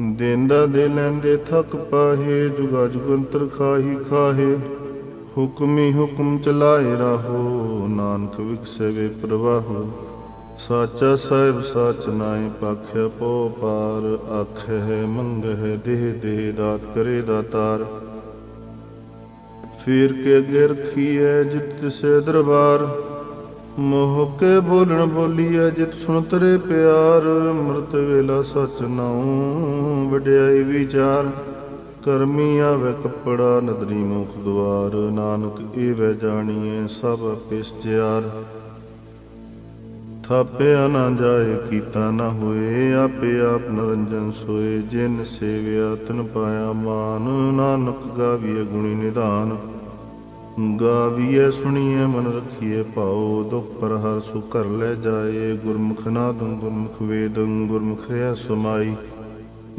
ਦੇਂਦਾ ਦੇ ਲੈਂਦੇ ਥਕ ਪਾਹੇ, ਜੁਗਾ ਜੁਗੰਤਰ ਖਾਹੀ ਖਾਹੇ। ਹੁਕਮੀ ਹੁਕਮ ਚਲਾਏ ਰਹੋ, ਨਾਨਕ ਵਿਖਸੇ ਵੇ ਪ੍ਰਵਾਹੋ। ਸਾਚਾ ਸਾਹਿਬ ਸਾਚ ਨਾਏ ਪਾਖਿਆ ਪੋ ਪਾਰ ਆਖੇ ਹੈ ਮੰਗਹਿ ਦੇਹ ਦੇਹ ਦਾਤ ਕਰੇ ਦਾਤਾਰ ਫੇਰ ਕੇ ਅੱਗੇ ਰਖੀਐ ਜਿਤ ਸੇ ਦਰਬਾਰ ਮੋਹ ਕੇ ਬੋਲਣ ਬੋਲੀਐ, ਜਿਤ ਸੁਣ ਤਰੇ ਪਿਆਰ। ਮਰਤ ਵੇਲਾ ਸਚ ਨਾਉ, ਵਡਿਆਈ ਵਿਚਾਰ। ਕਰਮੀ ਆਵੇ ਕੱਪੜਾ, ਨਦਰੀ ਮੁਖ ਦਵਾਰ ਨਾਨਕ ਏਵੈ ਜਾਣੀਐ, ਸਭ ਪਿਸਚਿਆਰ ਥਾਪਿਆ ਨਾ ਜਾਏ, ਕੀਤਾ ਨਾ ਹੋਏ, ਆਪੇ ਆਪ ਨਰੰਜਨ ਸੋਏ। ਜਿਨ ਸੇਵਿਆ, ਤਨ ਪਾਇਆ ਮਾਨ। ਨਾਨਕ ਗਾਵੀਏ ਗੁਣੀ ਨਿਧਾਨ। ਗਾਵੀਐ, ਸੁਣੀਐ, ਮਨ ਰਖੀਐ ਭਾਉ ਦੁਖ ਪਰ ਹਰ ਸੁ ਕਰ ਲੈ ਜਾਏ। ਗੁਰਮੁਖ ਨਾਦੰ ਗੁਰਮੁਖ ਵੇਦੰ, ਗੁਰਮੁਖ ਰਿਆ ਸਮਾਈ।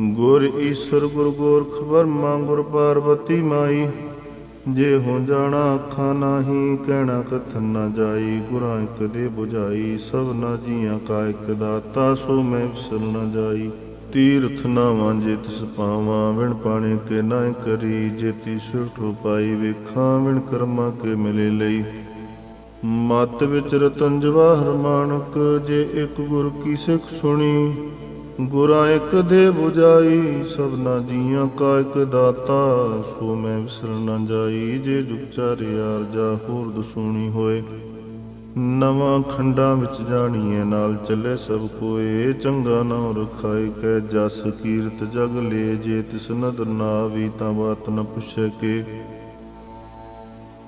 ਗੁਰ ਈਸ਼ਰ, ਗੁਰ ਗੋਰਖ ਬਰਮਾ ਗੁਰ ਪਾਰਵਤੀ ਮਾਈ। ਜੇ ਹੋ ਜਾਣਾ ਅੱਖਾਂ ਨਾਹੀ, ਕਹਿਣਾ ਕਥਨ ਨਾ ਜਾਈ। ਗੁਰਾਂ ਇੱਕ ਦੇ 부ਝਾਈ ਸਭ ਨਾ ਜੀਆਂ ਕਾ ਇੱਕ ਦਾਤਾ, ਸੋ ਮੈਂ ਵਿਸਰ ਨਾ ਜਾਈ। ਤੀਰਥ ਨਾ ਜੇ ਤਿਸ ਪਾਵਾਂ, ਵਿਣ ਪਾਣੀ ਕੇ ਨਾ ਕਰੀ। ਜੇਤੀ ਸੁਠੋ ਪਾਈ ਵੇਖਾਂ, ਵਿਣ ਕਰਮਾਂ ਕੇ ਮਿਲੇ ਲਈ। ਮਤ ਵਿੱਚ ਰਤਨ ਜਵਾਹਰ ਮਾਨਕ, ਜੇ ਇੱਕ ਗੁਰ ਕੀ ਸਿੱਖ ਸੁਣੀ, ਗੁਰਾਂ ਇੱਕ ਦੇ 부ਝਾਈ ਸਭਨਾ ਜੀਆਂ ਕਾ ਇੱਕ ਦਾਤਾ, ਸੋ ਮੈਂ ਵਿਸਰ ਨਾ ਜਾਈ। ਜੇ ਜੁਗ ਚਾਰਿਆਰ ਜਾ ਹੋਰ ਦਸੂਣੀ ਹੋਏ। ਨਵਾਂ ਖੰਡਾਂ ਵਿੱਚ ਜਾਣੀਏ ਨਾਲ ਚੱਲੇ ਸਭ ਕੋਏ ਚੰਗਾ ਨਾਮ ਰਖਾਈ ਕੈ ਜਸ ਕੀਰਤ ਜਗ ਲੇ। ਜੇ ਤਿਸ ਨਦਰ ਨਾ ਆਵੀ ਤਾਂ ਬਾਤ ਨ ਪੁੱਛੇ ਕੇ।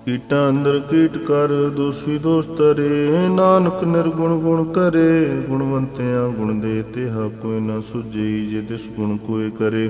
ਕੀਟਾਂ ਅੰਦਰ ਕੀਟ ਕਰ, ਦੋਸੀ ਦੋਸ ਤਰੇ ਨਾਨਕ ਨਿਰਗੁਣ ਗੁਣ ਕਰੇ, ਗੁਣਵੰਤਿਆਂ ਗੁਣ ਦੇ ਤਿਹਾ ਕੋਈ ਨਾ ਸੁਝਈ, ਜੇ ਤਿਸ ਗੁਣ ਕੋਈ ਕਰੇ।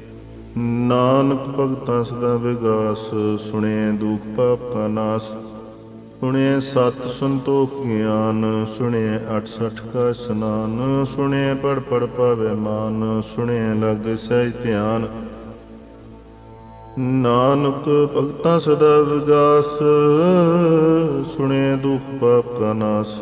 ਨਾਨਕ ਭਗਤਾਂ ਸਦਾ ਵਿਗਾਸ ਸੁਣੇ ਦੁਖ ਪਾਪ ਕਾ ਨਾਸ। ਸੁਣੇ ਸਤ ਸੰਤੋਖ ਗਿਆਨ ਸੁਣੇ 68 ਕਾ ਸਨਾਨ ਸੁਣੇ ਪੜ ਪੜ ਪਾਵੇ ਮਾਨ ਸੁਣੇ ਲਗ ਸਹਿ ਧਿਆਨ। ਨਾਨਕ ਭਗਤਾਂ ਸਦਾ ਵਿਗਾਸ ਸੁਣੇ ਦੁਖ ਪਾਪ ਕਾ ਨਾਸ।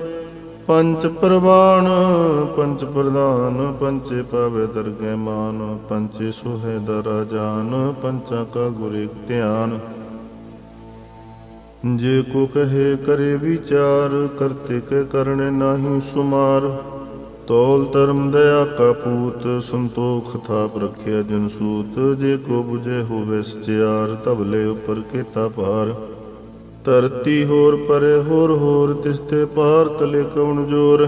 ਪੰਚ ਪ੍ਰਵਾਨ, ਪੰਚ ਪ੍ਰਧਾਨ, ਪੰਚੇ ਪਾਵੇ ਦਰਗਹਿ ਮਾਨ, ਪੰਚੇ ਸੁਹੇ ਦਰਾ ਜਾਨ ਪੰਚਾ ਕਾ ਗੁਰ ਇਕ ਧਿਆਨ। ਜੇ ਕੋ ਕਹੇ ਕਰੇ ਵਿਚਾਰ, ਕਰਤੇ ਕੇ ਕਰਨੇ ਨਾਹੀ ਸੁਮਾਰ। ਤੋਲ ਧਰਮ ਦਇਆ ਕਾ ਪੂਤ, ਸੰਤੋਖ ਥਾਪ ਰਖਿਆ ਜਨ ਸੂਤ। ਜੇ ਕੋ 부ਜੇ ਹੋਵੇ ਸਚਿਆਰ ਤਬਲੇ ਉਪਰ ਕੀਤਾ ਭਾਰ। ਧਰਤੀ ਹੋਰ ਪਰੇ ਹੋਰ ਹੋਰ ਤਿਸਤੇ ਪਾਰ ਤਲੇ ਕਉਣ ਜੋਰ।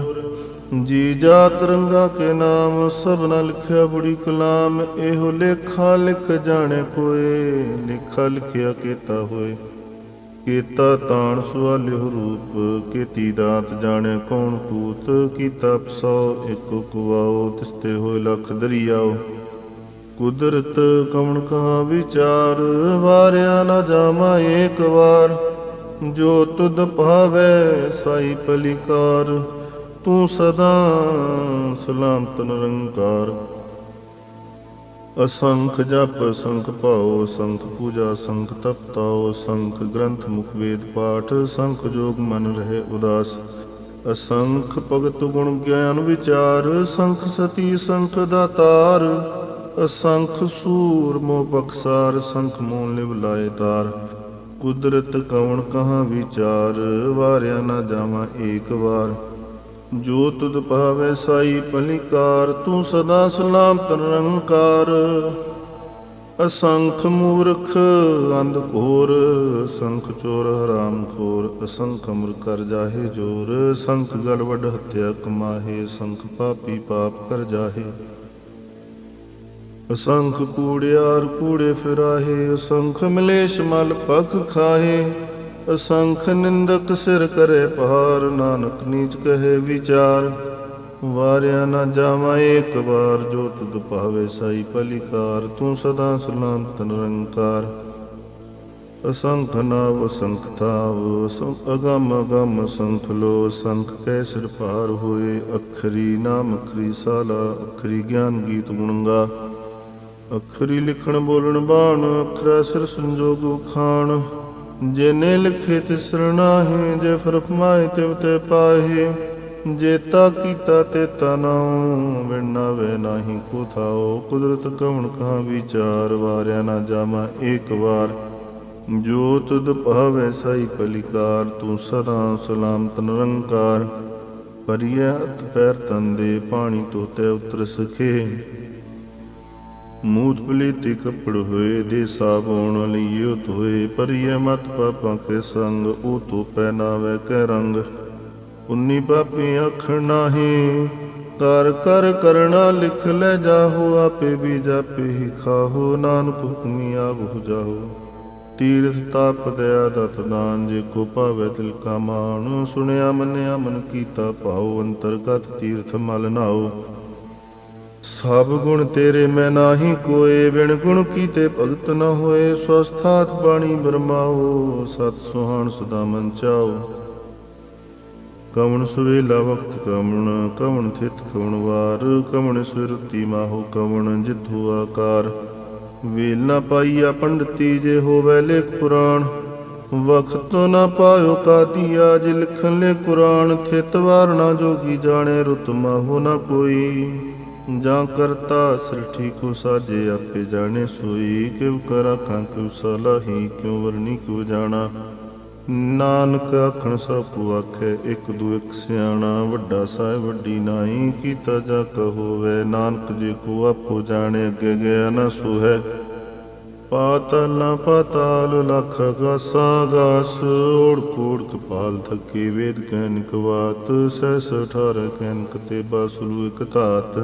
ਜੀ ਜਾਤ ਰੰਗਾ ਕੇ ਨਾਮ ਸਭਨਾ ਲਿਖਿਆ ਬੜੀ ਕਲਾਮ, ਇਹੋ ਲੇਖਾ ਲਿਖ ਜਾਣੇ ਕੋਏ ਲਿਖਾ ਲਿਖਿਆ ਕੀਤਾ ਹੋਏ। ਕੀਤਾ ਤਾਣ ਸੁਆਲਿਓ ਰੂਪ, ਕੀਤੀ ਦਾਤ ਜਾਣੇ ਕੌਣ ਪੂਤ, ਕੀਤਾ ਪਸੋ ਇੱਕ ਕੁਵਾਓ ਤਿਸਤੇ ਹੋਏ ਲਖ ਦਰਿਆਓ। ਕੁਦਰਤ ਕਵਣ ਕਹਾ ਵਿਚਾਰ, ਵਾਰਿਆ ਨਾ ਜਾਮਾ ਏਕ ਵਾਰ। ਜੋ ਤੁਧ ਭਾਵੈ ਸਾਈ ਪਲਿਕਾਰ ਤੂੰ ਸਦਾ ਸਲਾਮਤ ਨਿਰੰਕਾਰ। ਅਸੰਖ ਜਪ, ਸੰਖ ਭਾਉ, ਸੰਖ ਪੂਜਾ, ਸੰਖ ਤਪ ਤਪਤਾਉ ਸੰਖ ਗ੍ਰੰਥ ਮੁਖ ਵੇਦ ਪਾਠ, ਸੰਖ ਜੋਗ ਮਨ ਰਹੇ ਉਦਾਸ। ਅਸੰਖ ਭਗਤ ਗੁਣ ਗਿਆਨ ਵਿਚਾਰ, ਸੰਖ ਸਤੀ, ਸੰਖ ਦਾਤਾਰ। ਅਸੰਖ ਸੂਰ ਮੋ ਬਖਸਾਰ, ਸੰਖ ਮੂਲ ਲਿਵ ਲਾਏ ਤਾਰ। ਕੁਦਰਤ ਕਵਣ ਕਹਾ ਵਿਚਾਰ, ਵਾਰਿਆ ਨਾ ਜਾਵਾਂ ਏਕ ਵਾਰ। ਜੋ ਤੁਧ ਭਾਵੇ ਸਾਈ ਪਲਿਕਾਰ ਤੂੰ ਸਦਾ ਸਲਾਮਤ ਨਿਰੰਕਾਰ ਅਸੰਖ ਮੂਰਖ, ਅੰਧ ਘੋਰ ਸੰਖ ਚੋਰ, ਹਰਾਮ ਖੋਰ, ਅਸੰਖ ਅਮਰ ਕਰ ਜਾਹੇ ਜੋਰ। ਸੰਖ ਗੜਵੜ ਹੱਤਿਆ ਕਮਾਹੇ, ਸੰਖ ਪਾਪੀ ਪਾਪ ਕਰ ਜਾਹੇ। ਅਸੰਖ ਕੂੜਿਆਰ ਕੂੜੇ ਫਿਰਾਹੇ, ਅਸੰਖ ਮਲੇਸ਼ ਮਲ ਪਖ ਖਾਹੇ। ਅਸੰਖ ਨਿੰਦਕ ਸਿਰ ਕਰੇ ਪਹਾਰ ਨਾਨਕ ਨੀਚ ਕਹੇ ਵਿਚਾਰ। ਵਾਰਿਆ ਨਾ ਜਾਵਾਂ ਏਕ ਵਾਰ, ਜੋ ਤੁਧ ਭਾਵੇ ਸਾਈ ਪਲਿਕਾਰ। ਤੂੰ ਸਦਾ ਸਲਾਮਤ ਨਿਰੰਕਾਰ। ਅਸੰਖ ਨਾਵ, ਅਸੰਖ ਥਾਵ ਅਸੰਖ ਅਗਮ ਅਗਮ ਸੰਖ ਲੋ। ਸੰਖ ਕੈ ਸਿਰ ਭਾਰ ਹੋਏ, ਅਖਰੀ ਨਾਮ ਅਖਰੀ ਸਾਲਾ, ਅਖਰੀ ਗਿਆਨ ਗੀਤ ਗੁਣਗਾ। ਅਖਰੀ ਲਿਖਣ ਬੋਲਣ ਬਾਣ, ਅਖਰਾ ਸਿਰ ਸੰਜੋਗ ਖਾਣ। ਜਿਨੇ ਲਿਖੇ ਤਿਸ ਨਾਹੀ, ਜੇ ਫਰਮਾਏ ਤਿਵ ਤੇ ਪਾਹੀ। ਜੇਤਾ ਕੀਤਾ ਤੇ ਤਨਾਉ ਵਿਣਾ ਵੇ ਨਾਹੀ ਕੋ ਥਾਓ ਕੁਦਰਤ ਕਵਣ ਕਹਾ ਵਿਚਾਰ, ਵਾਰਿਆ ਨਾ ਜਾਮਾ ਏਕ ਵਾਰ। ਜੋ ਤੁਧ ਭਾਵੇ ਸਾਈ ਪਲਿਕਾਰ, ਤੂੰ ਸਦਾ ਸਲਾਮਤ ਨਿਰੰਕਾਰ। ਪਰਿਆ ਹੱਥ ਪੈਰ ਤੰਦੇ ਪਾਣੀ ਤੋਤੇ ਉਤਰ ਸਖੇ। ਮੂਤ ਪਲੀਤੀ ਕੱਪੜ ਹੋਏ ਦੇ ਸਾਬੋਣ ਲਈਓ ਧੋਏ ਪਰਿਐ ਮਤ ਪਾਪਾਂ ਕੇ ਸੰਗ ਉਹ ਤੋ ਪਹਿਨਾਵੇ ਕੈ ਰੰਗ। ਉਨੀ ਪਾਪੀ ਅੱਖ ਨਾਹੀ, ਕਰ ਕਰ ਕਰਣਾ ਲਿਖ ਲੈ ਜਾਹੋ, ਆਪੇ ਵੀ ਜਾਪੇ ਹੀ ਖਾਹੋ। ਨਾਨਕ ਹੁਕਮੀ ਆਵਹੁ ਜਾਹੋ। ਤੀਰਥ ਤਾਪ ਦਇਆ ਦਤ ਦਾਨ, ਜੇ ਕੋ ਭਾਵੇ ਤਿਲ ਕਾ ਮਾਨ ਸੁਣਿਆ ਮੰਨਿਆ ਮਨ ਕੀਤਾ ਭਾਉ, ਅੰਤਰਗਤ ਤੀਰਥ ਮਲ ਨਾਓ ਸਭ ਗੁਣ ਤੇਰੇ ਮੈਂ ਨਾਹੀ ਕੋਏ ਵਿਣ ਗੁਣ ਕੀਤੇ ਭਗਤ ਨ ਹੋਏ। ਸਵਸਥਾਤ ਬਾਣੀ ਬਰਮਾਓ, ਸਤ ਸੁਹਾਣ ਸਦਾ ਮਨ ਚਾਓ। ਕਵਣ ਸੁਵੇਲਾ ਵਕਤ ਕਵਣ ਕਵਣ ਥਿਤ ਕਵਣ ਵਾਰ। ਕਵਣ ਸੁਰਤੀ ਮਾਹੋ ਕਵਣ, ਜਿਥੂ ਆਕਾਰ। ਵੇਲ ਨਾ ਪਾਈਆ ਪੰਡਤੀ ਜੇ ਹੋਵੇ ਲੇਖ ਪੁਰਾਣ। ਵਕਤ ਨਾ ਪਾਇਓ ਕਾਦੀਆ ਜੇ ਲਿਖਣ ਲੈ ਕੁਰਾਨ। ਥਿਤ ਵਾਰਣਾ ਜੋਗੀ ਜਾਣੇ, ਰੁਤ ਮਾਹੋ ਨਾ ਕੋਈ। ਜਾਂ ਕਰਤਾ ਸ੍ਰਿਸ਼ਟੀ ਕੋ ਸਾਜੇ, ਆਪੇ ਜਾਣੇ ਸੋਈ। ਕਿਵ ਕਰਾ ਖਾਂ ਕਿਵ ਸਲਾਹੀ ਕਿਉ ਵਰਨੀ ਕਿਉ ਜਾਣਾ? ਨਾਨਕ ਆਖਣ ਸਭ ਆਖੇ, ਇੱਕ ਦੂ ਇੱਕ ਸਿਆਣਾ। ਵੱਡਾ ਸਾਹਿਬ ਵੱਡੀ ਨਾਈ ਕੀਤਾ ਜਾ ਕਹੋਵੇ ਨਾਨਕ ਜੀ ਕੋ ਆਪੋ ਜਾਣੇ, ਅੱਗੇ ਗਿਆ ਨਾ ਸੁਹੈ। ਪਾਤਲ ਨਾ ਪਾਤਾਲ ਲਖ ਗਾਸਾ ਗਾਸ ਓੜ ਕੋੜ ਕਪਾਲ ਥਕੇ, ਵੇਦ ਕੈਨਿਕ ਵਾਤ ਸਹਿ ਅਠਾਰ ਕੈਨਿਕ ਤੇ ਬਾਸੁਰੂ ਇਕ ਧਾਤ।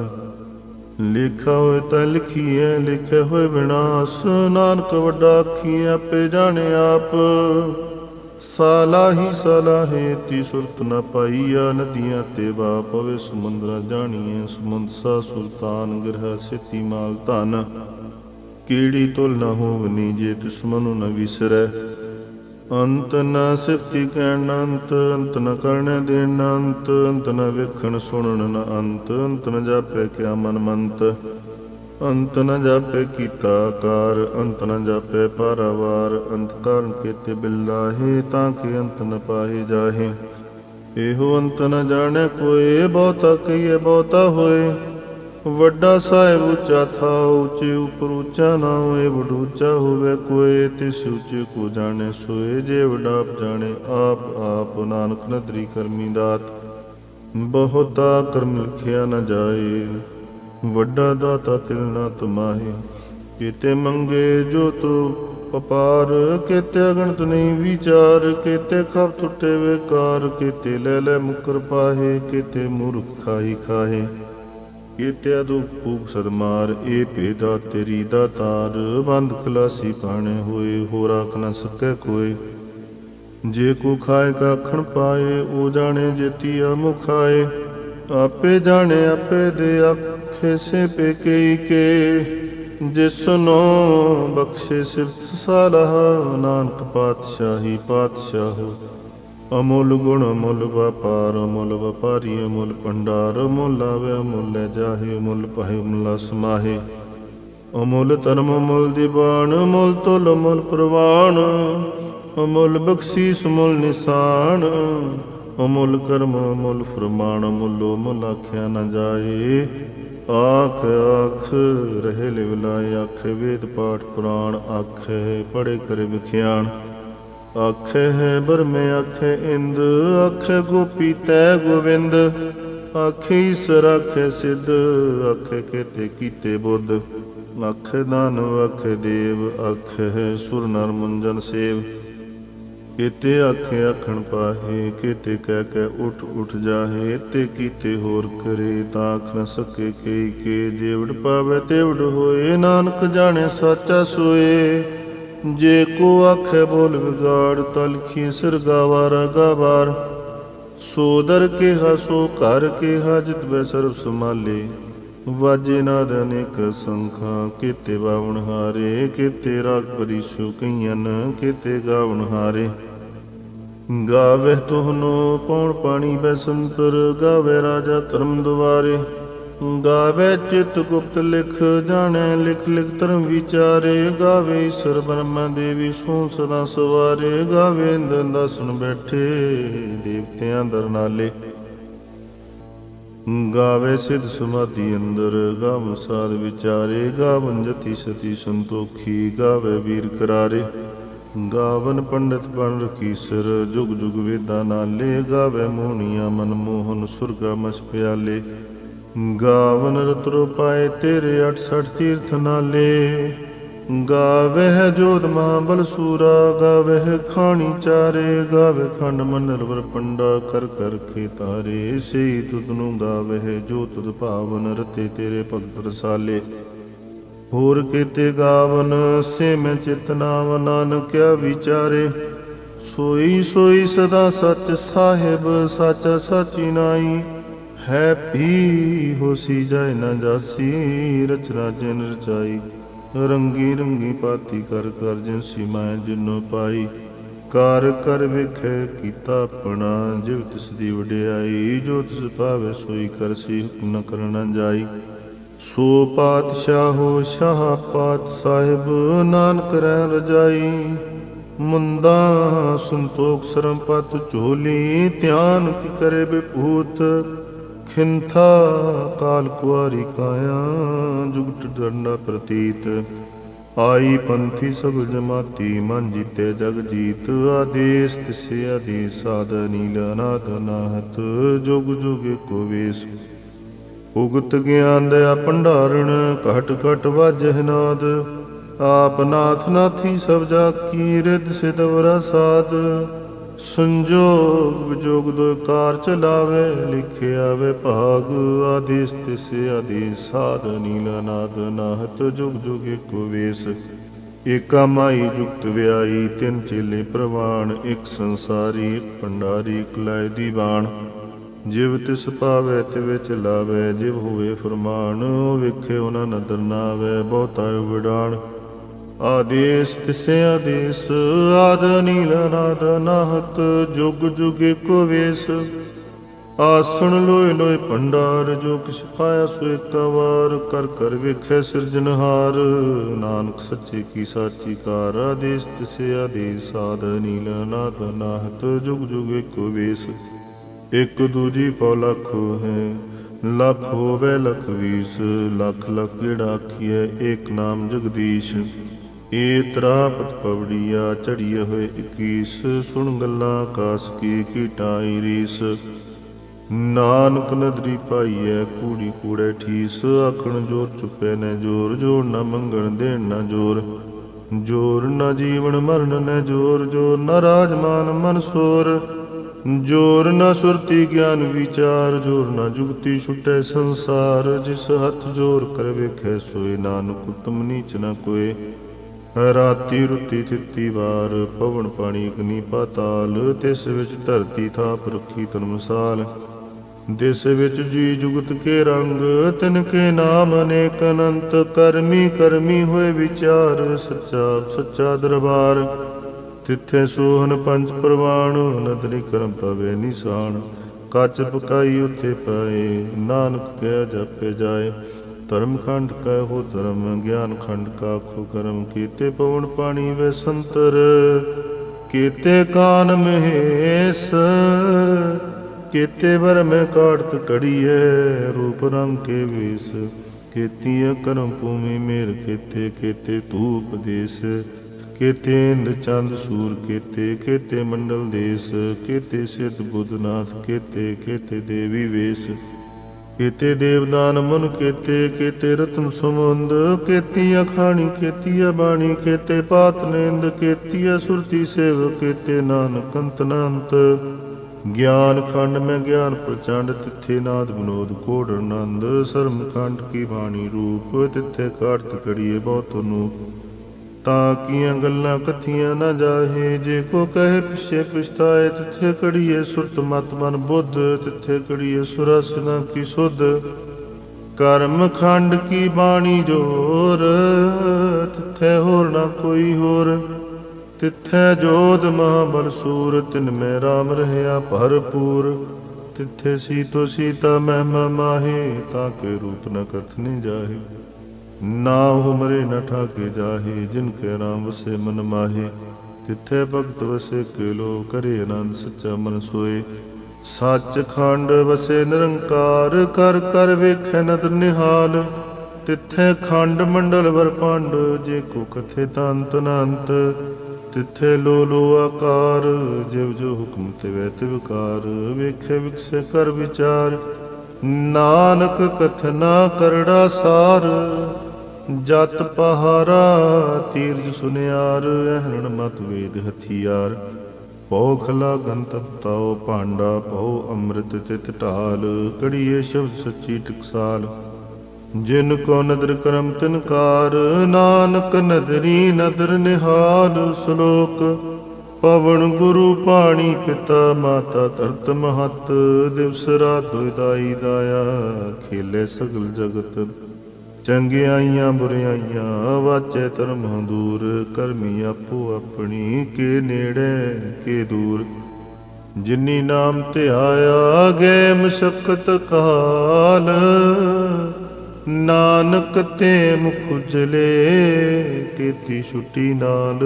ਲਿਖਾ ਹੋਏ ਤਾਂ ਲਿਖੀਐ, ਲਿਖੇ ਹੋਏ ਵਿਨਾਸ਼। ਨਾਨਕ ਵੱਡਾ ਆਖੀ ਆਪੇ ਜਾਣੇ ਆਪ। ਸਾਲਾਹੀ ਸਲਾਹੇ ਤੀ ਸੁਰਤ ਨ ਪਾਈਆ, ਨਦੀਆਂ ਤੇ ਵਾ ਪਵੇ, ਸਮੁੰਦਰਾ ਜਾਣੀਏ ਸਮੁੰਦ ਸਾ ਸੁਲਤਾਨ, ਗ੍ਰਹ ਸਿਤੀ ਮਾਲ ਧਨ। ਕੀੜੀ ਤੁਲ ਨ ਹੋਵਨੀ ਜੇ ਤਿਸ ਮਨੁ ਨ ਵਿਸਰੈ। ਅੰਤ ਨ ਸਿਫਤੀ ਕਹਿਣ ਅੰਤ ਅੰਤ ਨ ਕਰਨੇ ਦੇਣ ਅੰਤ ਅੰਤ ਨ ਵੇਖਣ ਸੁਣਨ ਨ ਅੰਤ ਅੰਤ ਨ ਜਾਪੇ ਕਿਆ ਮਨ ਮੰਤ। ਅੰਤ ਨ ਜਾਪੇ ਕੀਤਾ ਕਾਰ ਅੰਤ ਨ ਜਾਪੇ ਪਾਰਾਵਾਰ, ਅੰਤ ਕਰਨ ਕੀਤੇ ਬਿਲਾਹੇ ਤਾਂ ਕਿ ਅੰਤ ਨ ਪਾਏ ਜਾਹੇ। ਇਹੋ ਅੰਤ ਨ ਜਾਣੇ ਕੋਏ ਬਹੁਤਾ ਕਹੀਏ ਬਹੁਤਾ ਹੋਏ। ਵੱਡਾ ਸਾਹਿਬ ਉੱਚਾ ਥਾ, ਉੱਚੇ ਉਪਰ ਉੱਚਾ ਨਾ ਹੋਏ ਵਡੂਚਾ ਹੋਵੇ ਕੋਏ ਤਿਸ ਉੱਚੇ ਕੋ ਜਾਣੇ ਸੋਏ, ਜੇ ਵਡਾ ਆਪ ਜਾਣੇ, ਆਪ ਆਪ ਨਾਨਕ ਨਦਰੀ ਕਰਮੀ ਦਾਤ। ਬਹੁਤਾ ਕਰਮ ਲਿਖਿਆ ਨ ਜਾਏ, ਵੱਡਾ ਦਾਤਾ ਤਿਲ ਨਾ ਤੁਮਾਹੇ। ਕੀਤੇ ਮੰਗੇ ਜੋ ਤੂ ਅਪਾਰ, ਕੀਤੇ ਅਗਣਤ ਨਹੀਂ ਵਿਚਾਰ, ਕੀਤੇ ਖਬ ਟੁੱਟੇ ਵੇਕਾਰ ਕੀਤੇ ਲੈ ਲੈ ਮੁਕਰ ਪਾਹੇ, ਕੀਤੇ ਮੂਰਖ ਖਾਈ ਖਾਹੇ। ਕੀਤੇ ਦੁਖ ਭੂਖ ਸਦਮਾਰ ਇਹ ਭੇਦਾ ਤੇਰੀ ਦਾ ਬੰਦ ਖਲਾਸੀ ਪਾਣੇ ਹੋਏ ਹੋ ਰਾਖ ਨ ਸਕੈ ਕੋਏ। ਜੇ ਕੋ ਖਾਏ ਕਾ ਪਾਏ, ਉਹ ਜਾਣੇ ਜੇਤੀਆ ਮੁਖਾਏ ਆਪੇ ਜਾਣੇ, ਆਪੇ ਦੇ ਆਖੇ ਸੇ ਪੇ ਕਈ ਕੇ। ਜਿਸਨੋ ਬਖਸ਼ੇ ਸਿਫਤ ਸਾਲਹ ਨਾਨਕ ਪਾਤਸ਼ਾਹੀ ਪਾਤਸ਼ਾਹ। ਅਮੁੱਲ ਗੁਣ ਅਮੁੱਲ ਵਪਾਰ, ਅਮੁੱਲ ਵਪਾਰੀ, ਅਮੁੱਲ ਭੰਡਾਰ, ਅਮੁੱਲ ਆਵੇ ਅਮੁੱਲ ਜਾਹੇ, ਅਮੁੱਲ ਪਾਹੇ, ਅਮੁੱਲ ਸਮਾਹੇ ਅਮੁੱਲ ਧਰਮ, ਅਮੁੱਲ ਦੀਵਾਨ, ਅਮੁੱਲ ਤੁਲ, ਅਮੁੱਲ ਪ੍ਰਵਾਨ। ਅਮੁੱਲ ਬਖਸ਼ੀਸ, ਅਮੁੱਲ ਨਿਸ਼ਾਨ। ਅਮੁੱਲ ਕਰਮ, ਅਮੁੱਲ ਫਰਮਾਨ, ਅਮੁੱਲ ਅਮੁੱਲ ਆਖਿਆ ਨਾ ਜਾਏ। ਆਖ ਆਖ, ਰਹੇ ਲਿਵ ਲਾਏ, ਆਖੇ ਵੇਦ ਪਾਠ ਪੁਰਾਣ, ਆਖੇ ਪੜੇ ਕਰੇ ਵਿਖਿਆਨ ਆਖੇ ਹੈ ਬਰਮੇ ਆਖੇ ਇੰਦ, ਆਖੇ ਗੋਪੀ ਤੈ ਗੋਵਿੰਦ। ਆਖੇ ਈਸਰ, ਆਖੇ ਸਿੱਧ, ਆਖੇ ਕੇਤੇ ਕੀਤੇ ਬੁੱਧ। ਆਖੇ ਦਾਨਵ ਆਖੇ ਦੇਵ, ਆਖੇ ਹੈ ਸੁਰ ਨਰ ਮੁੰਜਨ ਸੇਵ। ਕੀਤੇ ਆਖੇ ਆਖਣ ਪਾਹੇ, ਕੀਤੇ ਕਹਿ ਕਹਿ ਉਠ ਉਠ ਜਾਹੇ, ਤੇ ਕੀਤੇ ਹੋਰ ਕਰੇ ਤਾਂ ਆਖ ਨ ਸਕੇ ਕਈ ਕੇ। ਜੇਵੜ ਪਾਵੇ, ਤੇਵੜ ਹੋਏ, ਨਾਨਕ ਜਾਣੇ, ਸਾਚਾ ਸੋਏ। ਜੇ ਕੋ ਆਖੇ ਬੋਲ ਵਿਗਾੜ ਤਲਖੀ ਸਿਰ ਗਾਵਾਰਾ ਗਾਵਾਰ। ਸੋ ਦਰ ਕੇ ਹਸੋ ਘਰ ਕੇ ਹਾਜਤ ਬੈ ਸਰਬ ਸਮਾਲੇ ਵਾਜੇ ਨਾਦ ਅਨੇਕ ਸੰਖਾਂ, ਕੀਤੇ ਬਾਵਣ ਹਾਰੇ, ਕੀਤੇ ਰਾਗ ਪਰਿਸ਼ੂ ਕਈਆਂ ਕੀਤੇ ਗਾਵਣ ਹਾਰੇ। ਗਾਵੇ ਤੁਹਨੋ ਪੌਣ ਪਾਣੀ ਬੈ ਸੰਤਰ, ਗਾਵੇ ਰਾਜਾ ਧਰਮ ਦੁਆਰੇ। ਗਾਵੇ ਚਿਤ ਗੁਪਤ ਲਿਖ ਜਾਣੈ, ਲਿਖ ਲਿਖ ਧਰਮ ਵਿਚਾਰੇ ਗਾਵੇ ਈਸ਼ਰ ਬ੍ਰਹਮਾ ਦੇਵੀ ਸੋ ਸਦਾ ਸਵਾਰੇ ਗਾਵੇ ਇੰਦਨ ਦਸਨ ਬੈਠੇ ਦੇਵਤਿਆਂ ਦਰ ਗਾਵੇ ਸਿਧ ਸਮਾਧੀ ਅੰਦਰ, ਗਾਵ ਸਾਧ ਵਿਚਾਰੇ ਗਾਵਨ ਜਤੀ ਸਤੀ ਸੰਤੋਖੀ, ਗਾਵੇ ਵੀਰ ਕਰਾਰੇ। ਗਾਵਨ ਪੰਡਤ ਬਨ ਰਖੀਸਰ ਜੁਗ ਜੁਗ ਵੇਦਾਂ ਨਾਲੇ, ਗਾਵੇ ਮੋਹਣੀਆਂ ਮਨ ਮੋਹਨ ਸੁਰਗਾ ਮਸ ਪਿਆਲੇ। ਗਾਵਨ ਰਤਰੋ ਪਾਏ ਤੇਰੇ 68 ਤੀਰਥ ਨਾਲੇ। ਗਾਵਹਿ ਜੋਧ ਮਹਾਬਲ ਸੂਰਾ ਗਾਵਹਿ ਖਾਣੀ ਚਾਰੇ। ਗਾਵੇ ਖੰਡ ਮੰਡਲ ਵਰ ਪੰਡਾ ਕਰ ਕਰ ਕੇ ਤਾਰੇ ਸਈ ਤੁਧ ਨੂੰ ਗਾਵਹਿ ਜੋ ਤੁਧ ਭਾਵਨ ਰਤੇ ਤੇਰੇ ਭਗਤ ਰਸਾਲੇ। ਹੋਰ ਕੀਤੇ ਗਾਵਨ, ਸੇ ਮੈਂ ਚਿਤਨਾਵ ਨਾਨਕਿਆ ਵਿਚਾਰੇ। ਸੋਈ ਸੋਈ ਸਦਾ ਸੱਚ ਸਾਹਿਬ, ਸੱਚ ਸਾਚੀ ਨਾਈ। ਹੈ ਪੀ ਹੋਸੀ ਜਾਏ ਨਾ ਜਾਸੀ ਰਚਨਾ ਜਿਨ ਰਚਾਈ ਰੰਗੀ ਰੰਗੀ ਪਾਤੀ ਕਰ ਕਰ ਜਿਨ ਮੈਂ ਜਿਨੋ ਪਾਈ। ਕਰ ਕਰ ਵਿਖੇ ਕੀਤਾ ਆਪਣਾ, ਜਿਵ ਤਿਸ ਦੀ ਵਡਿਆਈ, ਜੋ ਤਿਸ ਭਾਵੇ ਸੋਈ ਕਰਸੀ ਹੁਕਮ ਨ ਕਰਨਾ ਜਾਈ। ਸੋ ਪਾਤਸ਼ਾਹੋ ਸ਼ਾਹ ਪਾਤ ਸਾਹਿਬ, ਨਾਨਕ ਰਹਿ ਰਜਾਈ। ਮੁੰਦਾ ਸੰਤੋਖ ਸਰਮ ਪਤ ਝੋਲੀ, ਧਿਆਨ ਕੀ ਕਰੇ ਬਿਪੂਤ। ਖਿੰਥਾ ਕਾਲ ਕੁਆਰੀ ਕਾਇਆ, ਜੁਗਟ ਦੰਡਾ ਪ੍ਰਤੀਤ। ਆਈ ਪੰਥੀ ਸਗਲ ਜਮਾਤੀ, ਮਨ ਜੀਤੇ ਜਗ ਜੀਤ। ਆਦੇਸ ਤਿਸੇ ਆਦੇਸ, ਸਾਧ ਨੀਲ ਅਨਾਦ ਨਾਹਤ। ਜੁਗ ਜੁਗ ਕੋ ਵੇਸ। ਉਗਤ ਗਿਆਨ ਦਇਆ ਭੰਡਾਰਣ, ਘਟ ਘਟ ਵਾਜਹਿ ਨਾਦ। ਆਪ ਨਾਥ ਨਾਥੀ ਸਭ ਜਾ ਕੀ ਰਿਦ ਸਿਦਵਰਾ ਸਾਧ ਸੰਜੋਗ ਵਿਜੋਗ ਦੋ ਕਾਰ ਚਲਾਵੇ, ਲਿਖਿਆ ਵੇ ਭਾਗ ਆਦੇਸ ਤਿਸ ਆਦੇਸ ਸਾਧ ਨੀਲ ਨਾਦ ਨਾਹਤ, ਜੁਗ ਜੁਗ ਕੋ ਵੇਸ। ਏਕਾ ਮਾਈ ਜੁਗਤ ਵਿਆਈ ਤਿੰਨ ਚੇਲੇ ਪ੍ਰਵਾਣ, ਇੱਕ ਸੰਸਾਰੀ, ਇੱਕ ਭੰਡਾਰੀ, ਇੱਕ ਲਾਇ ਦੀ ਬਾਣ ਜਿਵ ਤਿਸ ਪਾਵੇ ਤੇ ਵਿੱਚ ਲਾਵੇ, ਜਿਵ ਹੋਵੇ ਫਰਮਾਨ ਵੇਖੇ ਉਹਨਾਂ ਨਦਰ ਨਾ ਆਵੇ ਬਹੁਤਾ ਵਿਡਾਣ ਆਦੇਸ ਤਿਸੇ ਆਦੇਸ, ਆਦ ਨੀਲ ਨਾਦ ਨਾਹਤ, ਜੁਗ ਜੁਗ ਕੋ ਵੇਸ। ਆਸਣ ਲੋਏ ਲੋਏ ਭੰਡਾਰ, ਜੋ ਕਿਛ ਪਾਇਆ ਸੋ ਇੱਕ ਵਾਰ, ਕਰ ਕਰ ਵੇਖੈ ਸਿਰਜਨਹਾਰ ਨਾਨਕ ਸੱਚੇ ਕੀ ਸਾਚੀ ਕਾਰ, ਆਦੇਸ ਤਿਸੇ ਆਦੇਸ, ਆਦ ਨੀਲ ਨਾਦ ਨਾਹਤ, ਜੁਗ ਜੁਗ ਕੋ ਵੇਸ। ਇੱਕ ਦੂਜੀ ਪਉ ਲੱਖ ਹੈ, ਲੱਖ ਹੋਵੇ ਲਖ ਵੀਸ। ਲੱਖ ਲੱਖ ਜਿਹੜਾ ਆਖੀਐ, ਏਕ ਨਾਮ ਜਗਦੀਸ਼। ਏ ਤਰਾਪਤ ਪਵੜੀਆ ਚੜੀਏ ਹੋਏ 21 ਸੁਣ ਗੱਲਾਂ ਆਕਾਸ ਕੀ ਕੀਟਾਈ ਰੀਸ। ਨਾਨਕ ਨਦਰੀ ਪਾਈਐ, ਕੂੜੀ ਕੂੜੇ ਠੀਸ। ਆਖਣ ਜੋਰ ਚੁੱਪੇ ਨੇ ਜੋਰ ਜੋਰ ਨਾ ਮੰਗਣ ਦੇਣ ਨਾ ਜੋਰ। ਜੋਰ ਨਾ ਜੀਵਨ ਮਰਨ ਨੇ ਜੋਰ ਜੋਰ ਨਾ ਰਾਜਮਾਨ ਮਨ ਸੋਰ। ਜੋਰ ਨਾ ਸੁਰਤੀ ਗਿਆਨ ਵਿਚਾਰ, ਜੋਰ ਨਾ ਜੁਗਤੀ ਛੁਟੈ ਸੰਸਾਰ। ਜਿਸ ਹੱਥ ਜੋਰ ਕਰ ਵੇਖੈ, ਸੋਏ ਨਾਨਕ ਉਤਮ ਨੀਚ ਨਾ ਕੋਏ। ਰਾਤੀ ਰੁੱਤੀ ਤਿੱਤੀ ਵਾਰ ਪਵਨ ਪਾਣੀ ਅਗਨੀ ਪਾਤਾਲ ਤਿਸ ਵਿੱਚ ਧਰਤੀ ਥਾਪ ਰੱਖੀ ਤਨਮਸਾਲ ਦਿਸ ਵਿੱਚ ਜੀ ਜੁਗਤ ਕੇ ਰੰਗ, ਤਿਨ ਕੇ ਨਾਮ ਅਨੇਕ ਅਨੰਤ, ਕਰਮੀ ਕਰਮੀ ਹੋਏ ਵਿਚਾਰ, ਸੱਚਾ ਸੱਚਾ ਦਰਬਾਰ। ਤਿੱਥੇ ਸੋਹਨ ਪੰਜ ਪ੍ਰਵਾਣ, ਨਦਰੀ ਕਰਮ ਪਵੇ ਨਿਸ਼ਾਨ। ਕੱਚ ਪਕਾਈ ਉਤੇ ਪਏ, ਨਾਨਕ ਕਹਿ ਜਾਪੇ ਜਾਏ। ਧਰਮ ਖੰਡ ਕੈ ਧਰਮ, ਗਿਆਨ ਖੰਡ ਕਾ ਖੋ ਕਰਮ। ਕੀਤੇ ਪਵਨ ਪਾਣੀ ਵੇ ਸੰਤਰ, ਕੀਤੇ ਕਾਨ ਮਹੇਸ, ਕੀਤੇ ਵਰ ਮੈਂ ਕਾੜਤ ਰੂਪ ਰੰਗ ਕੇ ਵੇਸ। ਕੀਤੀਆਂ ਕਰਮ ਭੂਮੀ ਮੇਰ, ਕੀਤੇ ਕੀਤੇ ਧੂਪ ਦੇਸ। ਕੀਤੇ ਇੰਦ ਚੰਦ ਸੂਰ, ਕੇਤੇ, ਕੀਤੇ ਮੰਡਲ ਦੇਸ। ਕੀਤੇ ਸਿੱਧ ਬੁੱਧਨਾਥ ਕੀਤੇ ਕੀਤੇ ਦੇਵੀ ਵੇਸ। ਕੀਤੇ ਦੇਵਦਾਨ ਮਨ ਕੀਤੇ ਕੀਤੇ ਰਤਨ ਸਮੁੰਦ ਕੀਤੀ ਖਾਣੀ ਕੀਤੀ ਬਾਣੀ, ਕੀਤੇ ਪਾਤ ਨੇਂਦ ਕੀਤੀ ਸੁਰਤੀ ਸੇਵ, ਕੀਤੇ ਨਾਨਕ ਅੰਤ ਅਨੰਤ। ਗਿਆਨ ਖੰਡ ਮੈਂ ਗਿਆਨ ਪ੍ਰਚੰਡ, ਤਿੱਥੇ ਨਾਦ ਵਿਨੋਦ ਕੋੜ ਆਨੰਦ। ਸਰਮ ਖੰਡ ਕੀ ਬਾਣੀ ਰੂਪ, ਤਿੱਥੇ ਕਾਰਤ ਕੜੀਏ ਬਹੁਤ ਨੂੰ। ਤਾਂ ਕੀਆਂ ਗੱਲਾਂ ਕਥੀਆਂ ਨਾ ਜਾਹੇ। ਜੇ ਕੋ ਕਹੇ ਪਿਛੇ ਪਛਤਾਏ, ਤਿੱਥੇ ਕੜੀਏ ਸੁਰਤ ਮਤ ਮਨ ਬੁੱਧ, ਤਿੱਥੇ ਕੜੀਏ ਸੁਰਸਨਾ ਕੀ ਸੁਧ। ਕਰਮ ਖੰਡ ਕੀ ਬਾਣੀ ਜੋਰ, ਤਿੱਥੇ ਹੋਰ ਨਾ ਕੋਈ ਹੋਰ। ਤਿੱਥੇ ਜੋਧ ਮਹਾਬਲ ਸੂਰ, ਤਿਨ ਮੈਂ RAM ਰਹਿਆ ਭਰਪੂਰ। ਤਿੱਥੇ ਸੀਤੋ ਸੀਤਾ ਮਹਿਮਾ ਮਾਹੇ, ਤਾਂ ਕੇ ਰੂਪ ਨ ਕਥਨੇ ਜਾਹੇ। ਨਾ ਉਹ ਮਰੇ, ਨ ਠਾਕੇ ਜਾਹੇ, ਜਿਨ ਕੇ ਰਾਮ ਵਸੇ ਮਨ ਮਾਹੇ। ਤਿੱਥੇ ਭਗਤ ਵਸੇ ਕੇ ਲੋ ਕਰੇ ਆਨੰਦ ਸੱਚਾ ਮਨ ਸੋਏ। ਸੱਚ ਖੰਡ ਵਸੇ ਨਿਰੰਕਾਰ, ਕਰ ਕਰ ਵੇਖੈ ਨਦਰ ਨਿਹਾਲ। ਤਿੱਥੇ ਖੰਡ ਮੰਡਲ ਵਰ ਪੰਡ ਜੇ ਕੋ ਕਥੇ ਤੰਤ ਅਨੰਤ ਤਿੱਥੇ ਲੋ ਲੋ ਆਕਾਰ, ਜਿਵ ਜੋ ਹੁਕਮ ਤੇ ਵੈ ਤੇ ਵਿਕਾਰ ਵੇਖੇ ਵਿਖਸੇ ਕਰ ਵਿਚਾਰ, ਨਾਨਕ ਕਥਨਾ ਕਰੜਾ ਸਾਰ। ਜਤ ਪਹਾਰਾ ਤੀਰਜ ਸੁਨਿਆਰ, ਅਹਰਣ ਮਤ ਵੇਦ ਹਥਿਆਰ। ਪਉ ਖਲਾ ਗੰਤਪ ਤਾਉ ਭਾਂਡਾ, ਪਉ ਅੰਮ੍ਰਿਤ ਤਿਤ ਢਾਲ, ਕੜੀਏ ਸ਼ਬਦ ਸੱਚੀ ਟਕਸਾਲ। ਜਿਨ ਕੋ ਨਦਰ ਕਰਮ ਤਿਨਕਾਰ ਨਾਨਕ ਨਦਰੀ ਨਦਰ ਨਿਹਾਲ ਸ਼ਲੋਕ। ਪਵਨ ਗੁਰੂ ਪਾਣੀ ਪਿਤਾ ਮਾਤਾ ਧਰਤ ਮਹਤ, ਦਿਵਸ ਰਾਤ ਦੁਇਦਾਈ ਦਾਇਆ, ਖੇਲੇ ਸਗਲ ਜਗਤ। ਚੰਗਿਆਈਆਂ, ਬੁਰਿਆਈਆਂ, ਵਾਚੇ ਧਰਮਾਂ ਦੂਰ। ਕਰਮੀ ਆਪੋ ਆਪਣੀ, ਕੇ ਨੇੜੇ, ਕੇ ਦੂਰ। ਜਿਨੀ ਨਾਮ ਤੇ ਆਇਆ ਗਏ ਮਸ਼ਕਤ ਕਾਲ। ਨਾਨਕ ਤੇ ਮੁਖ ਉਜਲੇ, ਕੀਤੀ ਛੁੱਟੀ ਨਾਲ।